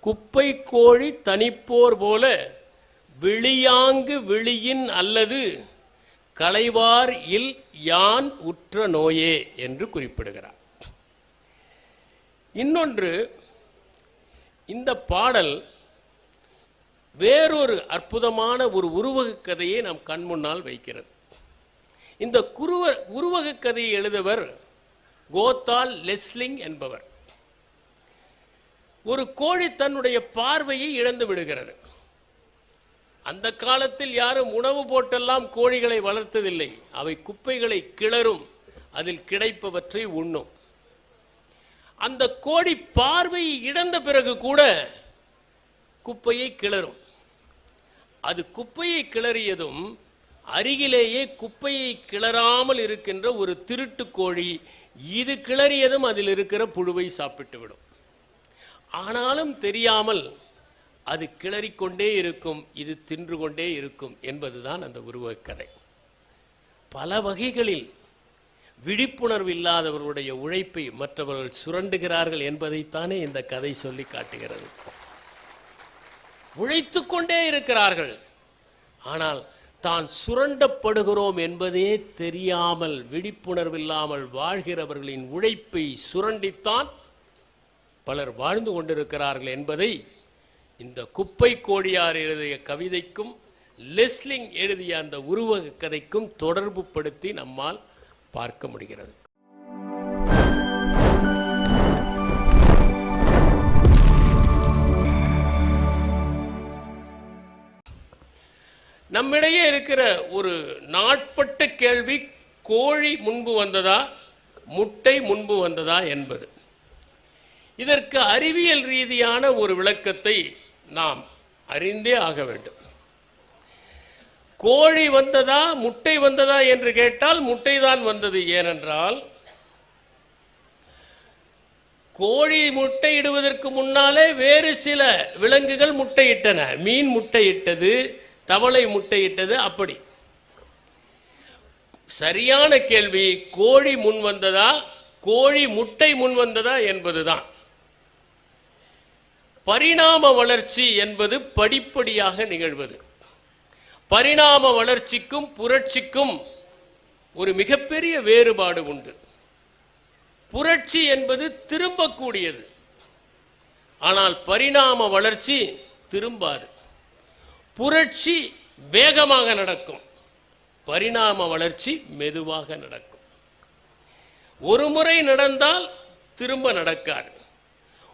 குப்பை கோழி தனிப்போர் போல விழியாங்கு விழியின் அல்லது களைவார் இல் யான் உற்ற நோயே என்று குறிப்பிடுகிறார். இன்னொன்று இந்த பாடல் வேறொரு அற்புதமான ஒரு உருவக கதையை நம் கண்முன்னால் வைக்கிறது. இந்த குருவ உருவக கதையை எழுதவர் கோத்தால் லெஸ்லிங் என்பவர். ஒரு கோழி தன்னுடைய பார்வையை இழந்து விடுகிறது. அந்த காலத்தில் யாரும் உணவு போட்டெல்லாம் கோழிகளை வளர்த்ததில்லை. அவை குப்பைகளை கிளறும். அதில் கிடைப்பவற்றை உண்ணும். அந்த கோழி பார்வையை இழந்த பிறகு கூட குப்பையை கிளறும். அது குப்பையை கிளறியதும் அருகிலேயே குப்பையை கிளறாமல் இருக்கின்ற ஒரு திருட்டு கோழி இது கிளறியதும் அதில் இருக்கிற புழுவை சாப்பிட்டு விடும் ஆனாலும் தெரியாமல் அது கிளறிக்கொண்டே இருக்கும் இது தின்று கொண்டே இருக்கும் என்பதுதான் அந்த உருவக்கதை. பல வகைகளில் விழிப்புணர்வு இல்லாதவர்களுடைய உழைப்பை மற்றவர்கள் சுரண்டுகிறார்கள் என்பதைத்தானே இந்த கதை சொல்லி காட்டுகிறது. உழைத்து கொண்டே இருக்கிறார்கள். ஆனால் தான் சுரண்டப்படுகிறோம் என்பதே தெரியாமல் விழிப்புணர்வில்லாமல் வாழ்கிறவர்களின் உழைப்பை சுரண்டித்தான் பலர் வாழ்ந்து கொண்டிருக்கிறார்கள் என்பதை இந்த குப்பை கோடியார் எழுதிய கவிதைக்கும் லெஸ்லிங் எழுதிய அந்த உருவக கதைக்கும் தொடர்பு படுத்தி நம்மால் பார்க்க முடிகிறது. நம்மிடையே இருக்கிற ஒரு நாட்பட்ட கேள்வி கோழி முன்பு வந்ததா முட்டை முன்பு வந்ததா என்பது. இதற்கு அறிவியல் ரீதியான ஒரு விளக்கத்தை நாம் அறிந்தே ஆக வேண்டும். கோழி வந்ததா முட்டை வந்ததா என்று கேட்டால் முட்டை தான் வந்தது. ஏனென்றால் கோழி முட்டையிடுவதற்கு முன்னாலே வேறு சில விலங்குகள் முட்டையிட்டன. மீன் முட்டையிட்டது தவளை முட்டையிட்டது அப்படி. சரியான கேள்வி கோழி முன் வந்ததா கோழி முட்டை முன் வந்ததா என்பதுதான். பரிணாம வளர்ச்சி என்பது படிப்படியாக நிகழ்வது. பரிணாம வளர்ச்சிக்கும் புரட்சிக்கும் ஒரு மிகப்பெரிய வேறுபாடு உண்டு. புரட்சி என்பது திரும்பக்கூடியது. ஆனால் பரிணாம வளர்ச்சி திரும்பாது. புரட்சி வேகமாக நடக்கும். பரிணாம வளர்ச்சி மெதுவாக நடக்கும். ஒரு முறை நடந்தால் திரும்ப நடக்காது.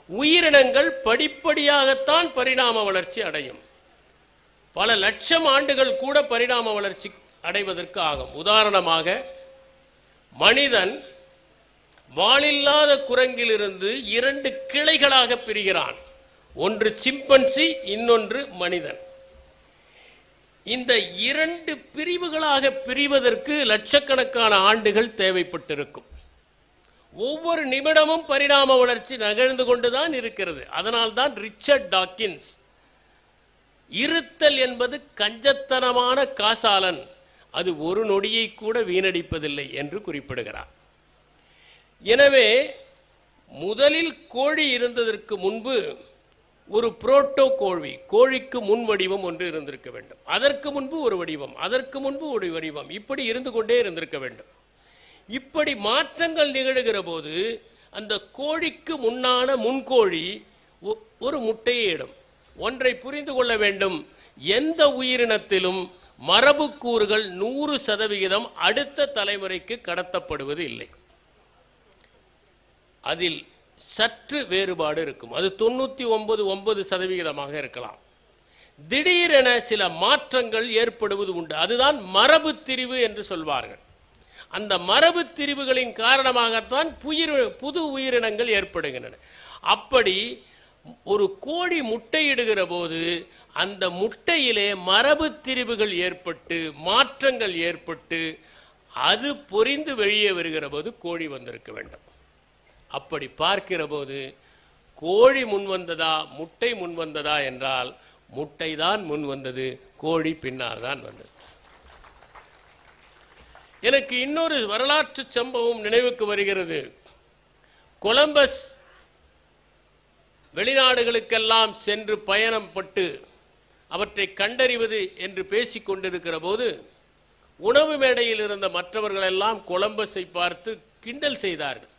உயிரினங்கள் படிப்படியாகத்தான் பரிணாம வளர்ச்சி அடையும். பல லட்சம் ஆண்டுகள் கூட பரிணாம வளர்ச்சி அடைவதற்கு ஆகும். உதாரணமாக மனிதன் வாளில்லாத குரங்கிலிருந்து இரண்டு கிளைகளாக பிரிகிறான். ஒன்று சிம்பன்சி இன்னொன்று மனிதன். இந்த இரண்டு பிரிவுகளாக பிரிவதற்கு லட்சக்கணக்கான ஆண்டுகள் தேவைப்பட்டிருக்கும். ஒவ்வொரு நிமிடமும் பரிணாம வளர்ச்சி நகழ்ந்து கொண்டுதான் இருக்கிறது. அதனால்தான் ரிச்சர்ட் டாக்கின்ஸ் இருத்தல் என்பது கஞ்சத்தனமான காசாலன். அது ஒரு நொடியை கூட வீணடிப்பதில்லை என்று குறிப்பிடுகிறார். எனவே முதலில் கோழி இருந்ததற்கு முன்பு ஒரு புரோட்டோ கோழி கோழிக்கு முன் வடிவம் ஒன்று இருந்திருக்க வேண்டும். அதற்கு முன்பு ஒரு வடிவம் அதற்கு முன்பு ஒரு வடிவம் இப்படி இருந்து கொண்டே இருந்திருக்க வேண்டும். இப்படி மாற்றங்கள் நிகழுகிற போது அந்த கோழிக்கு முன்னான முன்கோழி ஒ- ஒரு முட்டையை இடும். ஒன்றை புரிந்து கொள்ள வேண்டும். எந்த உயிரினத்திலும் மரபுக்கூறுகள் நூறு சதவிகிதம் அடுத்த தலைமுறைக்கு கடத்தப்படுவது இல்லை. அதில் சற்று வேறுபாடு இருக்கும். அது தொண்ணூற்றி ஒன்பது ஒன்பது சதவிகிதமாக இருக்கலாம். திடீரென சில மாற்றங்கள் ஏற்படுவது உண்டு. அதுதான் மரபு திரிவு என்று சொல்வார்கள். அந்த மரபு திரிவுகளின் காரணமாகத்தான் புயிர் புது உயிரினங்கள் ஏற்படுகின்றன. அப்படி ஒரு கோழி முட்டையிடுகிற போது அந்த முட்டையிலே மரபு திரிவுகள் ஏற்பட்டு மாற்றங்கள் ஏற்பட்டு அது பொரிந்து வெளியே வருகிற போது கோழி வந்திருக்க வேண்டும். அப்படி பார்க்கிற போது கோழி முன் வந்ததா முட்டை முன் வந்ததா என்றால் முட்டை தான் முன் வந்தது கோழி பின்னால் தான் வந்தது. எனக்கு இன்னொரு வரலாற்று சம்பவம் நினைவுக்கு வருகிறது. கொலம்பஸ் வெளிநாடுகளுக்கெல்லாம் சென்று பயணம் பட்டு அவற்றை கண்டறிவது என்று பேசிக் கொண்டிருக்கிற போது உணவு மேடையில் இருந்த மற்றவர்களெல்லாம் கொலம்பஸை பார்த்து கிண்டல் செய்தார்கள்.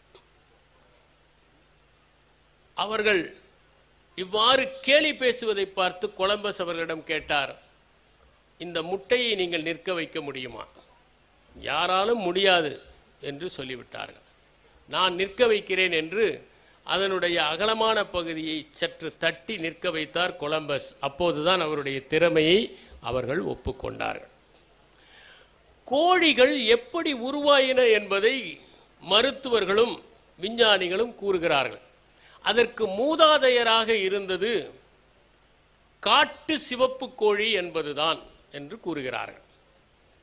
அவர்கள் இவ்வாறு கேலி பேசுவதை பார்த்து கொலம்பஸ் அவர்களிடம் கேட்டார் இந்த முட்டையை நீங்கள் நிற்க வைக்க முடியுமா? யாராலும் முடியாது என்று சொல்லிவிட்டார்கள். நான் நிற்க வைக்கிறேன் என்று அதனுடைய அகலமான பகுதியை சற்று தட்டி நிற்க வைத்தார் கொலம்பஸ். அப்போதுதான் அவருடைய திறமையை அவர்கள் ஒப்புக்கொண்டார்கள். கோழிகள் எப்படி உருவாயின என்பதை மருத்துவர்களும் விஞ்ஞானிகளும் கூறுகிறார்கள். அதற்கு மூதாதையராக இருந்தது காட்டு சிவப்பு கோழி என்பதுதான் என்று கூறுகிறார்கள்.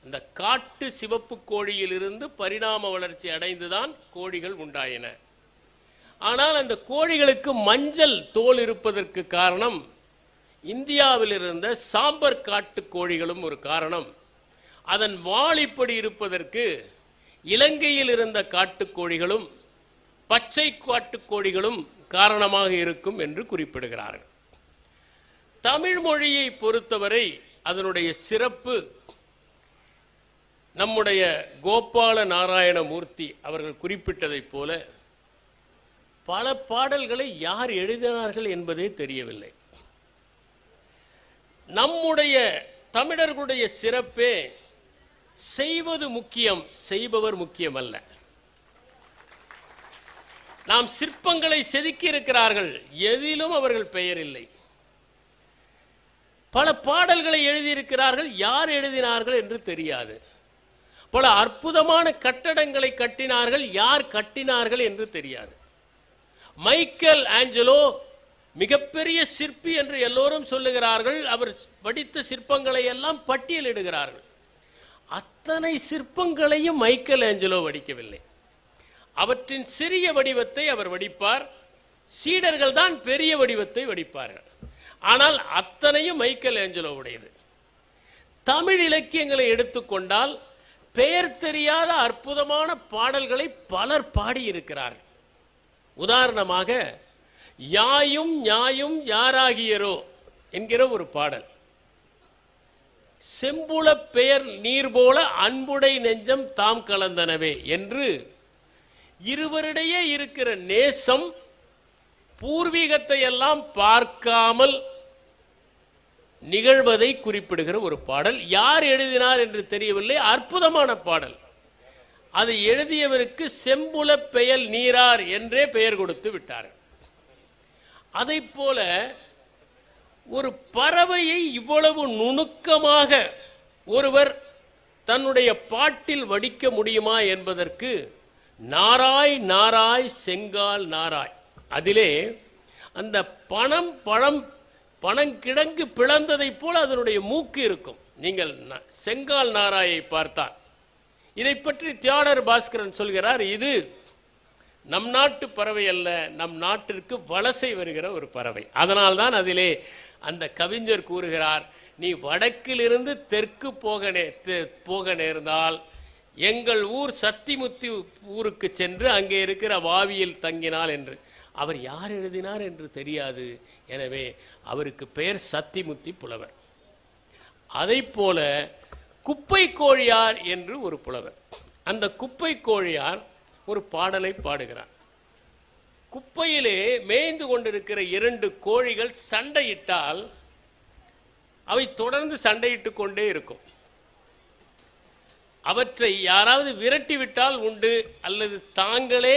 அந்த காட்டு சிவப்பு கோழியிலிருந்து பரிணாம வளர்ச்சி அடைந்துதான் கோழிகள் உண்டாயின. ஆனால் அந்த கோழிகளுக்கு மஞ்சள் தோல் இருப்பதற்கு காரணம் இந்தியாவில் இருந்த சாம்பர் காட்டு கோழிகளும் ஒரு காரணம். அதன் வால் இப்படி இருப்பதற்கு இலங்கையில் இருந்த காட்டுக்கோழிகளும் பச்சை காட்டுக்கோழிகளும் காரணமாக இருக்கும் என்று குறிப்பிடுகிறார்கள். தமிழ் மொழியை பொறுத்தவரை அதனுடைய சிறப்பு நம்முடைய கோபால நாராயணமூர்த்தி அவர்கள் குறிப்பிட்டதைப் போல பல பாடல்களை யார் எழுதினார்கள் என்பதே தெரியவில்லை. நம்முடைய தமிழர்களுடைய சிறப்பே செய்வது முக்கியம் செய்பவர் முக்கியம் அல்ல நாம் சிற்பங்களை செதுக்கி இருக்கிறார்கள் எதிலும் அவர்கள் பெயர் இல்லை. பல பாடல்களை எழுதியிருக்கிறார்கள் யார் எழுதினார்கள் என்று தெரியாது. பல அற்புதமான கட்டடங்களை கட்டினார்கள். யார் கட்டினார்கள் என்று தெரியாது. மைக்கேல் ஆஞ்சலோ மிகப்பெரிய சிற்பி என்று எல்லோரும் சொல்லுகிறார்கள். அவர் வடித்த சிற்பங்களை எல்லாம் பட்டியலிடுகிறார்கள் அத்தனை சிற்பங்களையும் மைக்கேல் ஆஞ்சலோ வடிக்கவில்லை. அவற்றின் சிறிய வடிவத்தை அவர் வடிப்பார். சீடர்கள் தான் பெரிய வடிவத்தை வடிப்பார்கள். ஆனால் அத்தனையும் மைக்கேல் ஏஞ்சலோவுடையது தமிழ் இலக்கியங்களை எடுத்துக்கொண்டால் பெயர் தெரியாத அற்புதமான பாடல்களை பலர் பாடியிருக்கிறார்கள். உதாரணமாக யாயும் ஞாயும் யாராகியரோ என்கிற ஒரு பாடல். செம்புள பெயர் நீர் போல அன்புடை நெஞ்சம் தாம் கலந்தனவே என்று இருவரிடையே இருக்கிற நேசம் பூர்வீகத்தை எல்லாம் பார்க்காமல் நிகழ்வதை குறிப்பிடுகிற ஒரு பாடல். யார் எழுதினார் என்று தெரியவில்லை. அற்புதமான பாடல். அதை எழுதியவருக்கு செம்புல பெயல் நீரார் என்றே பெயர் கொடுத்து விட்டார். அதை போல ஒரு பறவையை இவ்வளவு நுணுக்கமாக ஒருவர் தன்னுடைய பாட்டில் வடிக்க முடியுமா என்பதற்கு நாராய் நாராய் செங்கால் நாராய். அதிலே அந்த பணம் பழம் பணங்கிடங்கு பிளந்ததைப் போல அதனுடைய மூக்கு இருக்கும். நீங்கள் ந- செங்கால் நாராயை பார்த்தால். இதை பற்றி தியாடர் பாஸ்கரன் சொல்கிறார் இது நம் நாட்டு பறவை அல்ல நம் நாட்டிற்கு வலசை வருகிற ஒரு பறவை. அதனால்தான் அதிலே அந்த கவிஞர் கூறுகிறார் நீ வடக்கிலிருந்து தெற்கு போக நே போக நேர்ந்தால் எங்கள் ஊர் சத்திமுத்தி ஊருக்கு சென்று அங்கே இருக்கிற வாவியில் தங்கினாள் என்று. அவர் யார் எழுதினார் என்று தெரியாது. எனவே அவருக்கு பெயர் சத்திமுத்தி புலவர். அதை போல குப்பை கோழியார் என்று ஒரு புலவர். அந்த குப்பை கோழியார் ஒரு பாடலை பாடுகிறார். குப்பையிலே மேய்ந்து கொண்டிருக்கிற இரண்டு கோழிகள் சண்டையிட்டால் அவை தொடர்ந்து சண்டையிட்டு கொண்டே இருக்கும். அவற்றை யாராவது விரட்டிவிட்டால் உண்டு அல்லது தாங்களே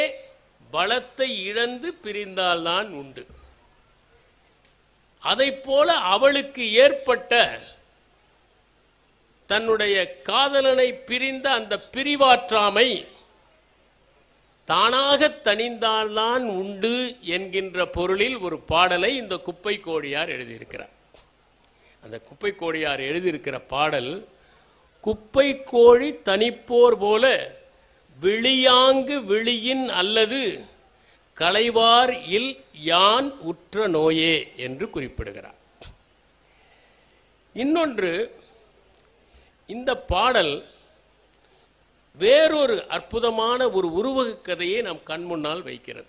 பலத்தை இழந்து பிரிந்தால்தான் உண்டு. அதை போல அவளுக்கு ஏற்பட்ட தன்னுடைய காதலனை பிரிந்த அந்த பிரிவாற்றாமை தானாக தணிந்தால்தான் உண்டு என்கின்ற பொருளில் ஒரு பாடலை இந்த குப்பை கோடியார் எழுதியிருக்கிறார். அந்த குப்பை கோடியார் எழுதியிருக்கிற பாடல் குப்பை கோழி தனிப்போர் போல விழியாங்கு விழியின் அல்லது களைவார் இல் யான் உற்ற நோயே என்று குறிப்பிடுகிறார். இன்னொன்று இந்த பாடல் வேறொரு அற்புதமான ஒரு உருவக கதையை நம் கண் முன்னால் வைக்கிறது.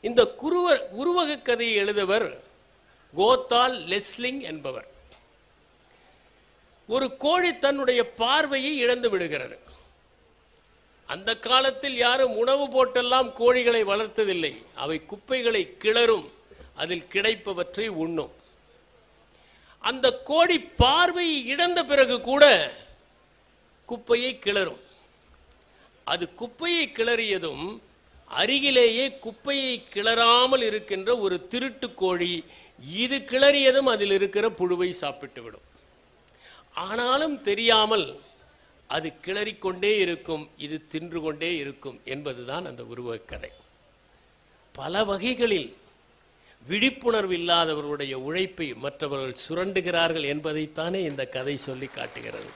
இந்த குருவ உருவக கதையை எழுதவர் கோத்தால் லெஸ்லிங் என்பவர். ஒரு கோழி தன்னுடைய பார்வையை இழந்து விடுகிறது. அந்த காலத்தில் யாரும் உணவு போட்டெல்லாம் கோழிகளை வளர்த்ததில்லை. அவை குப்பைகளை கிளறும். அதில் கிடைப்பவற்றை உண்ணும். அந்த கோழி பார்வையை இழந்த பிறகு கூட குப்பையை கிளறும். அது குப்பையை கிளறியதும் அருகிலேயே குப்பையை கிளறாமல் இருக்கின்ற ஒரு திருட்டு கோழி இது கிளறியதும் அதில் இருக்கிற புழுவை சாப்பிட்டு விடும் ஆனாலும் தெரியாமல் அது கிளறிக்கொண்டே இருக்கும் இது தின்று கொண்டே இருக்கும் என்பதுதான் அந்த உருவக்கதை. பல வகைகளில் விழிப்புணர்வு இல்லாதவர்களுடைய உழைப்பை மற்றவர்கள் சுரண்டுகிறார்கள் என்பதைத்தானே இந்த கதை சொல்லி காட்டுகிறது.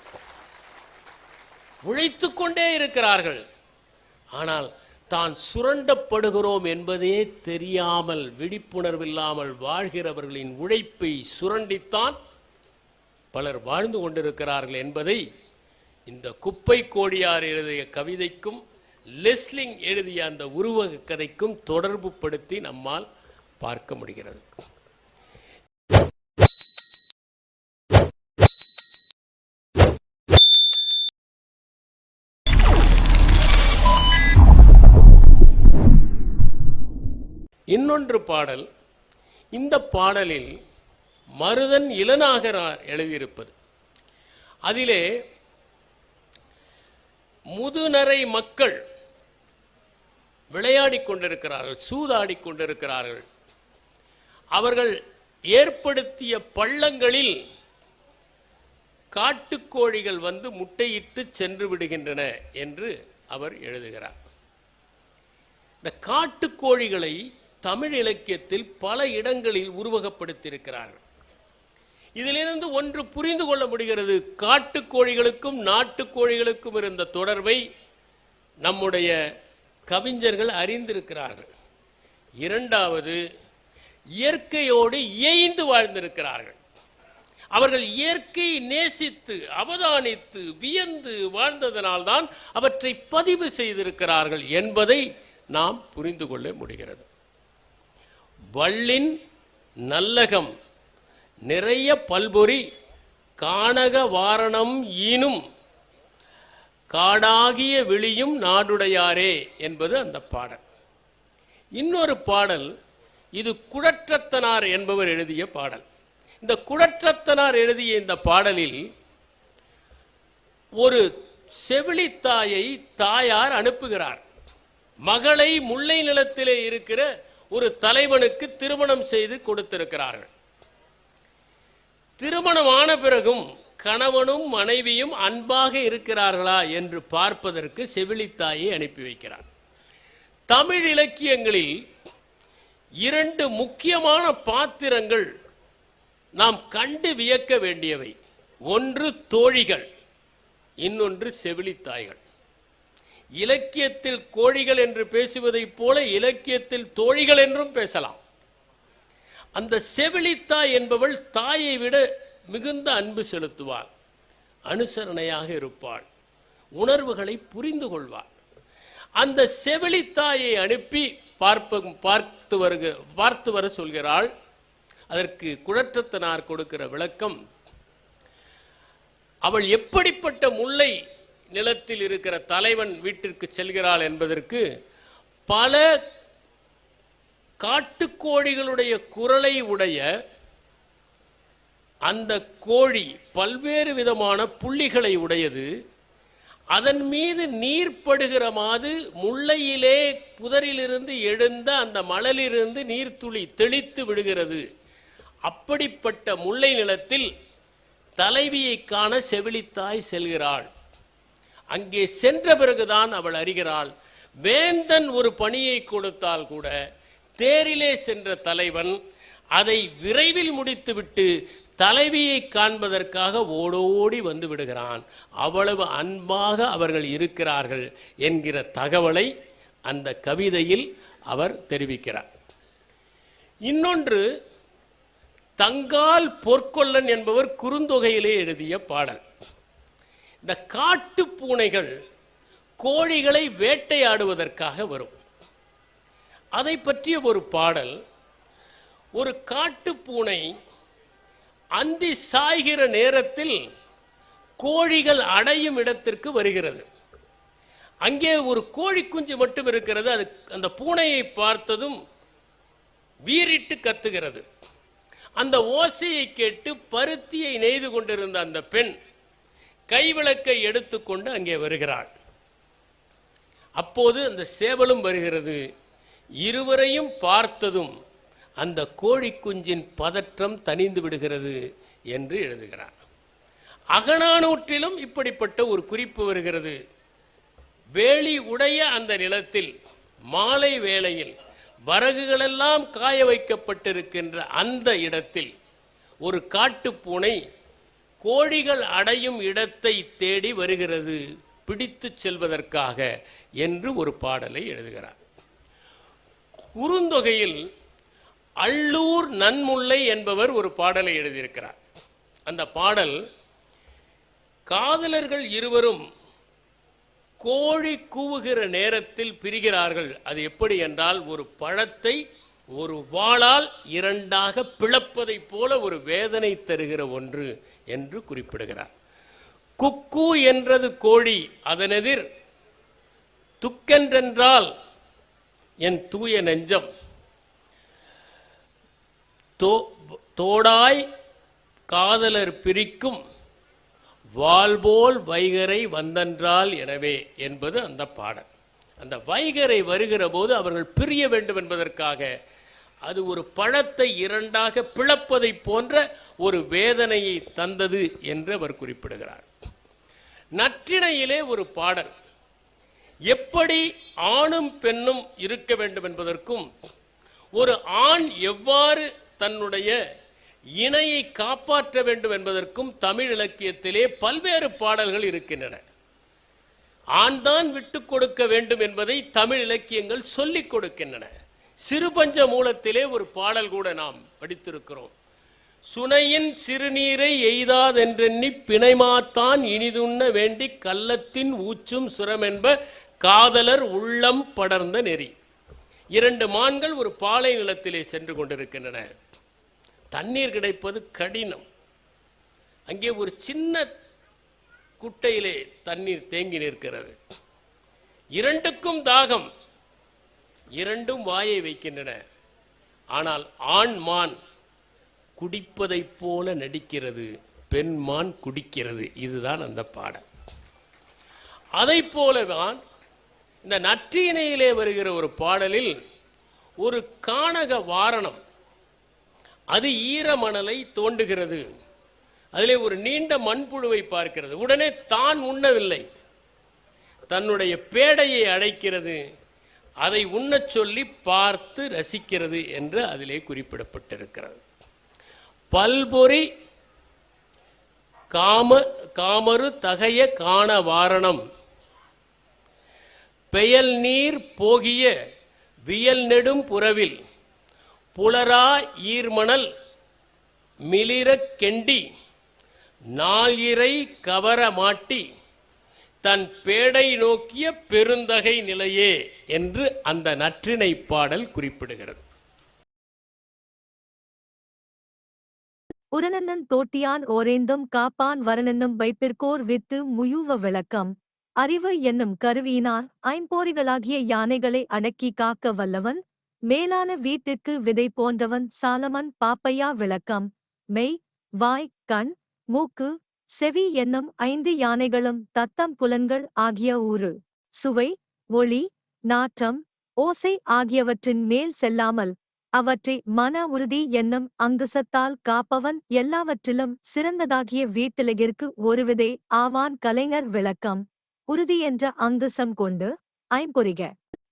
உழைத்து கொண்டே இருக்கிறார்கள். ஆனால் தான் சுரண்டப்படுகிறோம் என்பதே தெரியாமல் விழிப்புணர்வில்லாமல் வாழ்கிறவர்களின் உழைப்பை சுரண்டித்தான் பலர் வாழ்ந்து கொண்டிருக்கிறார்கள் என்பதை இந்த குப்பை கோடியார் எழுதிய கவிதைக்கும் லெஸ்லிங் எழுதிய அந்த உருவக கதைக்கும் தொடர்பு படுத்தி நம்மால் பார்க்க முடிகிறது. இன்னொன்று பாடல். இந்த பாடலில் மருதன் இளநாகரார் எழுதியிருப்பது. அதிலே முதுநரை மக்கள் விளையாடிக் கொண்டிருக்கிறார்கள் சூதாடிக் கொண்டிருக்கிறார்கள். அவர்கள் ஏற்படுத்திய பள்ளங்களில் காட்டுக்கோழிகள் வந்து முட்டையிட்டு சென்று விடுகின்றன என்று அவர் எழுதுகிறார். இந்த காட்டுக்கோழிகளை தமிழ் இலக்கியத்தில் பல இடங்களில் உருவகப்படுத்தியிருக்கிறார்கள். இதிலிருந்து ஒன்று புரிந்து கொள்ள முடிகிறது. காட்டுக்கோழிகளுக்கும் நாட்டுக்கோழிகளுக்கும் இருந்த தொடர்பை நம்முடைய கவிஞர்கள் அறிந்திருக்கிறார்கள். இரண்டாவது இயற்கையோடு இயைந்து வாழ்ந்திருக்கிறார்கள். அவர்கள் இயற்கையை நேசித்து அவதானித்து வியந்து வாழ்ந்ததனால்தான் அவற்றை பதிவு செய்திருக்கிறார்கள் என்பதை நாம் புரிந்து கொள்ள முடிகிறது. வள்ளின் நல்லகம் நிறைய பல்பொறி கானக வாரணம் ஈனும் காடாகிய விழியும் நாடுடையாரே என்பது அந்த பாடல். இன்னொரு பாடல் இது குடற்றத்தனார் என்பவர் எழுதிய பாடல். இந்த குடற்றத்தனார் எழுதிய இந்த பாடலில் ஒரு செவிலித்தாயை தாயார் அனுப்புகிறார். மகளை முல்லை நிலத்திலே இருக்கிற ஒரு தலைவனுக்கு திருமணம் செய்து கொடுத்திருக்கிறார்கள். திருமணம் ஆன பிறகும் கணவனும் மனைவியும் அன்பாக இருக்கிறார்களா என்று பார்ப்பதற்கு செவிலித்தாயை அனுப்பி வைக்கிறார். தமிழ் இலக்கியங்களில் இரண்டு முக்கியமான பாத்திரங்கள் நாம் கண்டு வியக்க வேண்டியவை. ஒன்று தோழிகள் இன்னொன்று செவிலித்தாய்கள். இலக்கியத்தில் கோழிகள் என்று பேசுவதைப் போல இலக்கியத்தில் தோழிகள் என்றும் பேசலாம். அந்த செவிலித்தாய் என்பவள் தாயை விட மிகுந்த அன்பு செலுத்துவாள். அனுசரணையாக இருப்பாள். உணர்வுகளை புரிந்து கொள்வாள். அந்த செவிலித்தாயை அனுப்பி பார்ப்ப பார்த்து வருக பார்த்து வர சொல்கிறாள். அதற்கு குழற்றத்தனார் கொடுக்கிற விளக்கம் அவள் எப்படிப்பட்ட முல்லை நிலத்தில் இருக்கிற தலைவன் வீட்டிற்கு செல்கிறாள் என்பதற்கு பல காட்டுக்கோழிகளுடைய குரலை உடைய அந்த கோழி பல்வேறு விதமான புள்ளிகளை உடையது. அதன் மீது நீர் படுகிற மாது முல்லையிலே புதரிலிருந்து எழுந்த அந்த மணலிலிருந்து நீர்த்துளி தெளித்து விடுகிறது. அப்படிப்பட்ட முல்லை நிலத்தில் தலைவியை காண செவிலித்தாய் செல்கிறாள். அங்கே சென்ற பிறகுதான் அவள் அறிகிறாள். வேந்தன் ஒரு பணியை கொடுத்தால் கூட தேரிலே சென்ற தலைவன் அதை விரைவில் முடித்துவிட்டு தலைவியை காண்பதற்காக ஓடோடி வந்து விடுகிறான். அவ்வளவு அன்பாக அவர்கள் இருக்கிறார்கள் என்கிற தகவலை அந்த கவிதையில் அவர் தெரிவிக்கிறார். இன்னொன்று தங்கால் பொற்கொல்லன் என்பவர் குறுந்தொகையிலே எழுதிய பாடல். இந்த காட்டு பூனைகள் கோழிகளை வேட்டையாடுவதற்காக வரும். அதை பற்றிய ஒரு பாடல் ஒரு காட்டுப்பூனை அந்தி சாய்கிற நேரத்தில் கோழிகள் அடையும் இடத்திற்கு வருகிறது. அங்கே ஒரு கோழி குஞ்சு மட்டும் இருக்கிறது அது அந்த பூனையை பார்த்ததும் வீறிட்டு கத்துகிறது. அந்த ஓசையை கேட்டு பருத்தியை நெய்து கொண்டிருந்த அந்த பெண் கைவிளக்கை எடுத்துக்கொண்டு அங்கே வருகிறாள். அப்போது அந்த சேவலும் வருகிறது. இருவரையும் பார்த்ததும் அந்த கோழி குஞ்சின் பதற்றம் தணிந்து விடுகிறது என்று எழுதுகிறார். அகநானூற்றிலும் இப்படிப்பட்ட ஒரு குறிப்பு வருகிறது. வேலி உடைய அந்த நிலத்தில் மாலை வேளையில் வரகுகளெல்லாம் காய வைக்கப்பட்டிருக்கின்ற அந்த இடத்தில் ஒரு காட்டுப்பூனை கோழிகள் அடையும் இடத்தை தேடி வருகிறது பிடித்து செல்வதற்காக என்று ஒரு பாடலை எழுதுகிறார். குறுந்தொகையில் அள்ளூர் நன்முல்லை என்பவர் ஒரு பாடலை எழுதியிருக்கிறார். அந்த பாடல் காதலர்கள் இருவரும் கோழி கூவுகிற நேரத்தில் பிரிகிறார்கள். அது எப்படி என்றால் ஒரு பழத்தை ஒரு வாளால் இரண்டாக பிளப்பதைப் போல ஒரு வேதனை தருகிற ஒன்று என்று குறிப்பிடுகிறார். குக்கு என்றது கோழி அதனெதிர் துக்கென்றென்றால் என் தூய நெஞ்சம். தோ தோடாய் காதலர் பிரிக்கும் வாழ்போல் வைகரை வந்தன்றால் எனவே என்பது அந்த பாடல். அந்த வைகரை வருகிற போது அவர்கள் பிரிய வேண்டும் என்பதற்காக அது ஒரு பழத்தை இரண்டாக பிளப்பதை போன்ற ஒரு வேதனையை தந்தது என்று அவர் குறிப்பிடுகிறார். நற்றிணையிலே ஒரு பாடல். எப்படி ஆணும் பெண்ணும் இருக்க வேண்டும் என்பதற்கும் ஒரு ஆண் எவ்வாறு தன்னுடைய இணையை காப்பாற்ற வேண்டும் என்பதற்கும் தமிழ் இலக்கியத்திலே பல்வேறு பாடல்கள் இருக்கின்றன. ஆண்தான் விட்டு கொடுக்க வேண்டும் என்பதை தமிழ் இலக்கியங்கள் சொல்லிக் கொடுக்கின்றன. சிறுபஞ்ச மூலத்திலே ஒரு பாடல் கூட நாம் படித்திருக்கிறோம். சுனையின் சிறுநீரை எய்தாதென்றெண்ணி பிணைமாத்தான் இனிதுண்ண வேண்டி கள்ளத்தின் ஊச்சும் சுரம் என்ப காதலர் உள்ளம் படர்ந்த நெறி. இரண்டு மான்கள் ஒரு பாலை நிலத்திலே சென்று கொண்டிருக்கின்றன. தண்ணீர் கிடைப்பது கடினம். அங்கே ஒரு சின்ன குட்டையிலே தண்ணீர் தேங்கி நிற்கிறது. இரண்டுக்கும் தாகம். இரண்டும் வாயை வைக்கின்றன. ஆனால் ஆண் மான் குடிப்பதைப் போல நடிக்கிறது. பெண் மான் குடிக்கிறது. இதுதான் அந்த பாடம் அதைப் போலதான் இந்த நற்றிணையிலே வருகிற ஒரு பாடலில் ஒரு காணக வாரணம். அது ஈரமணலை தோண்டுகிறது. அதிலே ஒரு நீண்ட மண்புழுவை பார்க்கிறது. உடனே தான் உண்ணவில்லை. தன்னுடைய பேடையை அடைக்கிறது. அதை உண்ணச் சொல்லி பார்த்து ரசிக்கிறது என்று அதிலே குறிப்பிடப்பட்டிருக்கிறது. பல்பொறி காம காமரு தகைய காண வாரணம். பெயல் நீர் போகிய வியல் நெடும் புறவில் புலரா ஈர்மணல் மிளிரக் கெண்டி நாளிரை கவர மாட்டி தன் பேடை நோக்கிய பெருந்தகை நிலையே என்று அந்த நற்றிணை பாடல் குறிப்பிடுகிறது. உரனன்னன் தோட்டியான் ஓரேந்தும் காப்பான் வரனென்னும் வைப்பிற்கோர் வித்து முயுவ விளக்கம். அறிவு என்னும் கருவியினால் ஐம்போரிகளாகிய யானைகளை அடக்கி காக்க வல்லவன் மேலான வீட்டிற்கு விதை போன்றவன் சாலமன் பாப்பையா விளக்கம் மெய் வாய் கண் மூக்கு செவி என்னும் ஐந்து யானைகளும் தத்தம் புலன்கள் ஆகிய ஊறு சுவை ஒளி நாற்றம் ஓசை ஆகியவற்றின் மேல் செல்லாமல் அவற்றை மன உறுதி என்னும் அங்குசத்தால் காப்பவன் எல்லாவற்றிலும் சிறந்ததாகிய வீட்டிலகிற்கு ஒருவிதே ஆவான் கலைஞர் விளக்கம். உறுதி என்ற அங்குசம் கொண்டு ஐம்பொறிக.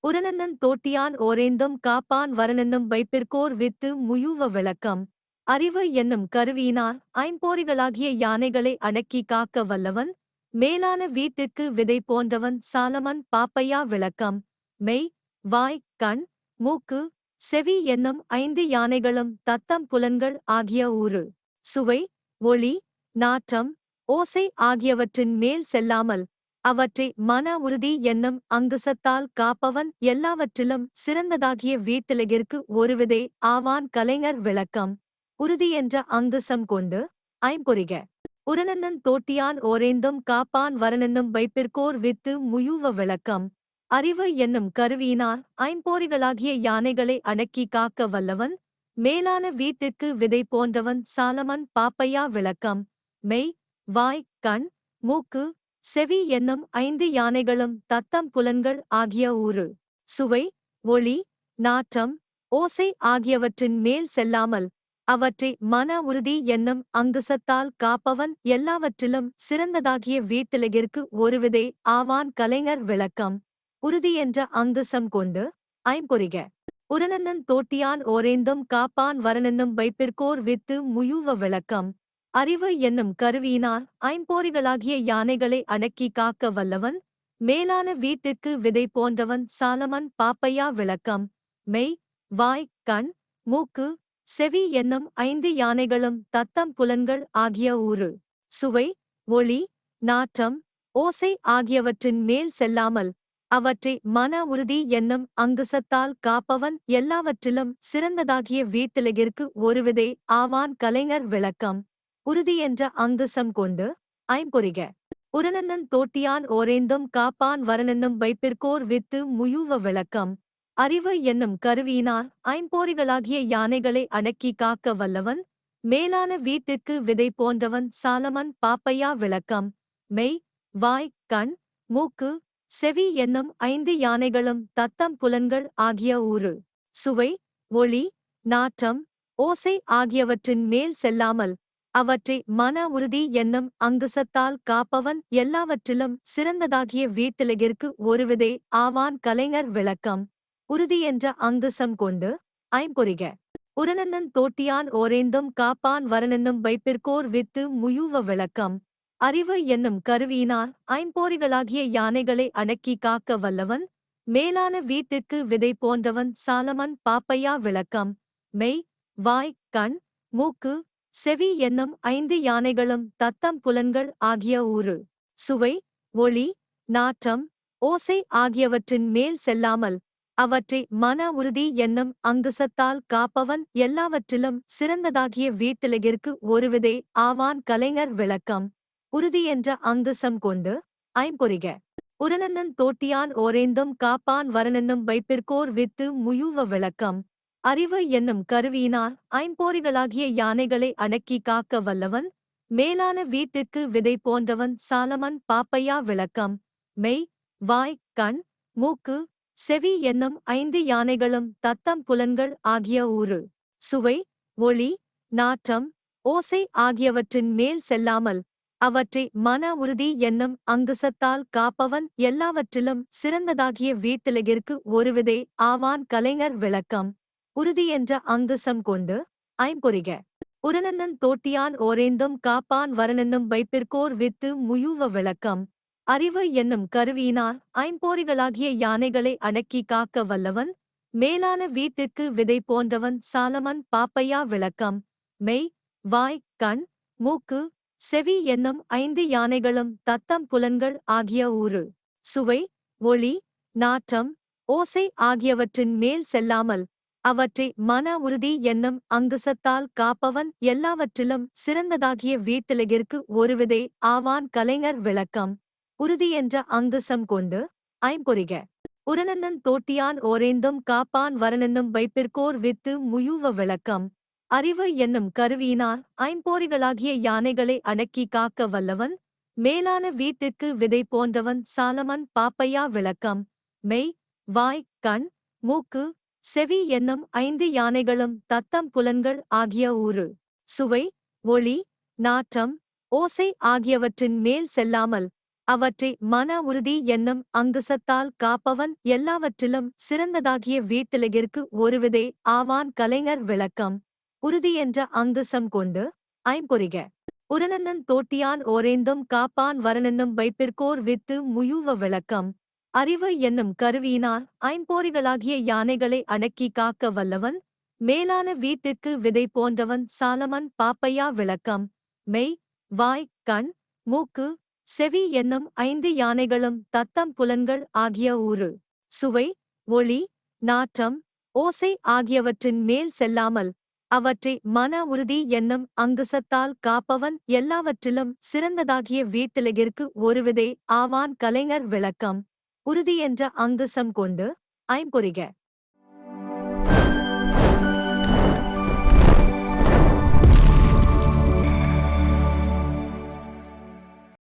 உரனன்னன் தோட்டியான் ஓரேந்தும் காப்பான் வரனென்னும் வைப்பிற்கோர் வித்து முயுவ விளக்கம். அறிவு என்னும் கருவியினால் ஐம்போரிகளாகிய யானைகளை அடக்கி காக்க வல்லவன் மேலான வீட்டிற்கு விதை போன்றவன் சாலமன் பாப்பையா விளக்கம். மெய் வாய் கண் மூக்கு செவி என்னும் ஐந்து யானைகளும் தத்தம் புலன்கள் ஆகிய ஊறு. சுவை ஒளி நாற்றம் ஓசை ஆகியவற்றின் மேல் செல்லாமல் அவற்றை மன உறுதி என்னும் அங்குசத்தால் காப்பவன் எல்லாவற்றிலும் சிறந்ததாகிய வீட்டிலகிற்கு ஒருவிதே ஆவான் கலைஞர் விளக்கம். உறுதி என்ற அங்குசம் கொண்டு ஐம்பொறிக. உரனன்னன் தோட்டியான் ஓரேந்தும் காப்பான் வரனென்னும் வைப்பிற்கோர் வித்து முயுவ விளக்கம். அறிவு என்னும் கருவியினால் ஐம்பொறிகளாகிய யானைகளை அடக்கி காக்க வல்லவன் மேலான வீட்டிற்கு விதை போன்றவன் சாலமன் பாப்பையா விளக்கம். மெய் வாய் கண் மூக்கு செவி என்னும் ஐந்து யானைகளும் தத்தம் புலன்கள் ஆகிய ஊறு. சுவை ஒளி நாற்றம் ஓசை ஆகியவற்றின் மேல் செல்லாமல் அவற்றை மன உறுதி என்னும் அங்குசத்தால் காப்பவன் எல்லாவற்றிலும் சிறந்ததாகிய வீட்டிலகிற்கு ஒருவிதே ஆவான் கலைஞர் விளக்கம். உறுதி என்ற அங்குசம் கொண்டு ஐம்பொறிக. உரனன்னன் தோட்டியான் ஓரேந்தும் காப்பான் வரனென்னும் வைப்பிற்கோர் வித்து முயுவ விளக்கம். அறிவு என்னும் கருவியினால் ஐம்பொறிகளாகிய யானைகளை அடக்கி காக்க வல்லவன் மேலான வீட்டிற்கு விதை போன்றவன் சாலமன் பாப்பையா விளக்கம் மெய் வாய் கண் மூக்கு செவி என்னும் ஐந்து யானைகளும் தத்தம் புலன்கள் ஆகிய ஊறு சுவை ஒளி நாற்றம் ஓசை ஆகியவற்றின் மேல் செல்லாமல் அவற்றை மன உறுதி என்னும் அங்குசத்தால் காப்பவன் எல்லாவற்றிலும் சிறந்ததாகிய வீட்டிலகிற்கு ஒருவிதே ஆவான் கலைஞர் விளக்கம். உறுதி என்ற அங்குசம் கொண்டு ஐம்பொறிக. உரனன்னன் தோட்டியான் ஓரேந்தும் காப்பான் வரனென்னும் வைப்பிற்கோர் வித்து முயுவ விளக்கம். அறிவு என்னும் கருவியினால் ஐம்பொறிகளாகிய யானைகளை அடக்கி காக்க வல்லவன் மேலான வீட்டிற்கு விதை போன்றவன் சாலமன் பாப்பையா விளக்கம். மெய் வாய் கண் மூக்கு செவி என்னும் ஐந்து யானைகளும் தத்தம் புலன்கள் ஆகிய ஊறு. சுவை ஒளி நாற்றம் ஓசை ஆகியவற்றின் மேல் செல்லாமல் அவற்றை மன உறுதி என்னும் அங்குசத்தால் காப்பவன் எல்லாவற்றிலும் சிறந்ததாகிய வீட்டிலகிற்கு ஒருவிதே ஆவான் கலைஞர் விளக்கம். உறுதி என்ற அங்குசம் கொண்டு ஐம்பொறிக. உரனன்னன் தோட்டியான் ஓரேந்தும் காப்பான் வரனென்னும் வைப்பிற்கோர் வித்து முயூவ விளக்கம். அறிவு என்னும் கருவியினால் ஐம்பொறிகளாகிய யானைகளை அடக்கி காக்க வல்லவன் மேலான வீட்டிற்கு விதை போன்றவன் சாலமன் பாப்பையா விளக்கம். மெய் வாய் கண் மூக்கு செவி என்னும் ஐந்து யானைகளும் தத்தம் புலன்கள் ஆகிய ஊறு. சுவை ஒளி நாற்றம் ஓசை ஆகியவற்றின் மேல் செல்லாமல் அவற்றை மன உறுதி என்னும் அங்குசத்தால் காப்பவன் எல்லாவற்றிலும் சிறந்ததாகிய வீட்டிலகிற்கு ஒருவிதே ஆவான் கலைஞர் விளக்கம். உறுதி என்ற அங்குசம் கொண்டு ஐம்பொறிக. உரனன்னன் தோட்டியான் ஓரேந்தும் காப்பான் வரனென்னும் வைப்பிற்கோர் வித்து முயுவ விளக்கம். அறிவு என்னும் கருவியினால் ஐம்பொறிகளாகிய யானைகளை அடக்கி காக்க வல்லவன் மேலான வீட்டிற்கு விதை போன்றவன் சாலமன் பாப்பையா விளக்கம் மெய் வாய் கண் மூக்கு செவி என்னும் ஐந்து யானைகளும் தத்தம் புலன்கள் ஆகிய ஊறு சுவை ஒளி நாற்றம் ஓசை ஆகியவற்றின் மேல் செல்லாமல் அவற்றை மன உறுதி என்னும் அங்குசத்தால் காப்பவன் எல்லாவற்றிலும் சிறந்ததாகிய வீட்டிலகிற்கு ஒருவிதே ஆவான் கலைஞர் விளக்கம். உறுதி என்ற அங்குசம் கொண்டு ஐம்பொறிக. உரனன்னன் தோட்டியான் ஓரேந்தும் காப்பான் வரனென்னும் வைப்பிற்கோர் வித்து முயுவ விளக்கம். அறிவு என்னும் கருவியினால் ஐம்பொறிகளாகிய யானைகளை அடக்கி காக்க வல்லவன் மேலான வீட்டிற்கு விதை போன்றவன் சாலமன் பாப்பையா விளக்கம். மெய் வாய் கண் மூக்கு செவி என்னும் ஐந்து யானைகளும் தத்தம் புலன்கள் ஆகிய ஊறு. சுவை ஒளி நாற்றம் ஓசை ஆகியவற்றின் மேல் செல்லாமல் அவற்றை மன உறுதி என்னும் அங்குசத்தால் காப்பவன் எல்லாவற்றிலும் சிறந்ததாகிய வீட்டிலகிற்கு ஒருவிதே ஆவான் கலைஞர் விளக்கம். உறுதி என்ற அங்குசம் கொண்டு ஐம்பொறிக. உரனன்னன் தோட்டியான் ஓரேந்தும் காப்பான் வரனென்னும் வைப்பிற்கோர் வித்து முயுவ விளக்கம். அறிவு என்னும் கருவியினால் ஐம்பொறிகளாகிய யானைகளை அடக்கி காக்க வல்லவன் மேலான வீட்டிற்கு விதை போன்றவன் சாலமன் பாப்பையா விளக்கம். மெய் வாய் கண் மூக்கு செவி என்னும் ஐந்து யானைகளும் தத்தம் புலன்கள் ஆகிய ஊறு. சுவை ஒளி நாற்றம் ஓசை ஆகியவற்றின் மேல் செல்லாமல் அவற்றை மன உறுதி என்னும் அங்குசத்தால் காப்பவன் எல்லாவற்றிலும் சிறந்ததாகிய வீட்டிலகிற்கு ஒருவிதே ஆவான் கலைஞர் விளக்கம். உறுதி என்ற அங்குசம் கொண்டு ஐம்பொறிக. உரனன்னன் தோட்டியான் ஓரேந்தும் காப்பான் வரனென்னும் வைப்பிற்கோர் வித்து முயூவ விளக்கம். அறிவு என்னும் கருவியினால் ஐம்பொறிகளாகிய யானைகளை அடக்கி காக்க வல்லவன் மேலான வீட்டிற்கு விதை போன்றவன் சாலமன் பாப்பையா விளக்கம் மெய் வாய் கண் மூக்கு செவி என்னும் ஐந்து யானைகளும் தத்தம் புலன்கள் ஆகிய ஊறு சுவை ஒளி நாற்றம் ஓசை ஆகியவற்றின் மேல் செல்லாமல் அவற்றை மன உறுதி என்னும் அங்குசத்தால் காப்பவன் எல்லாவற்றிலும் சிறந்ததாகிய வீட்டிலகிற்கு ஒருவிதே ஆவான் கலைஞர் விளக்கம். உறுதி என்ற அங்குசம் கொண்டு ஐம்பொறிக.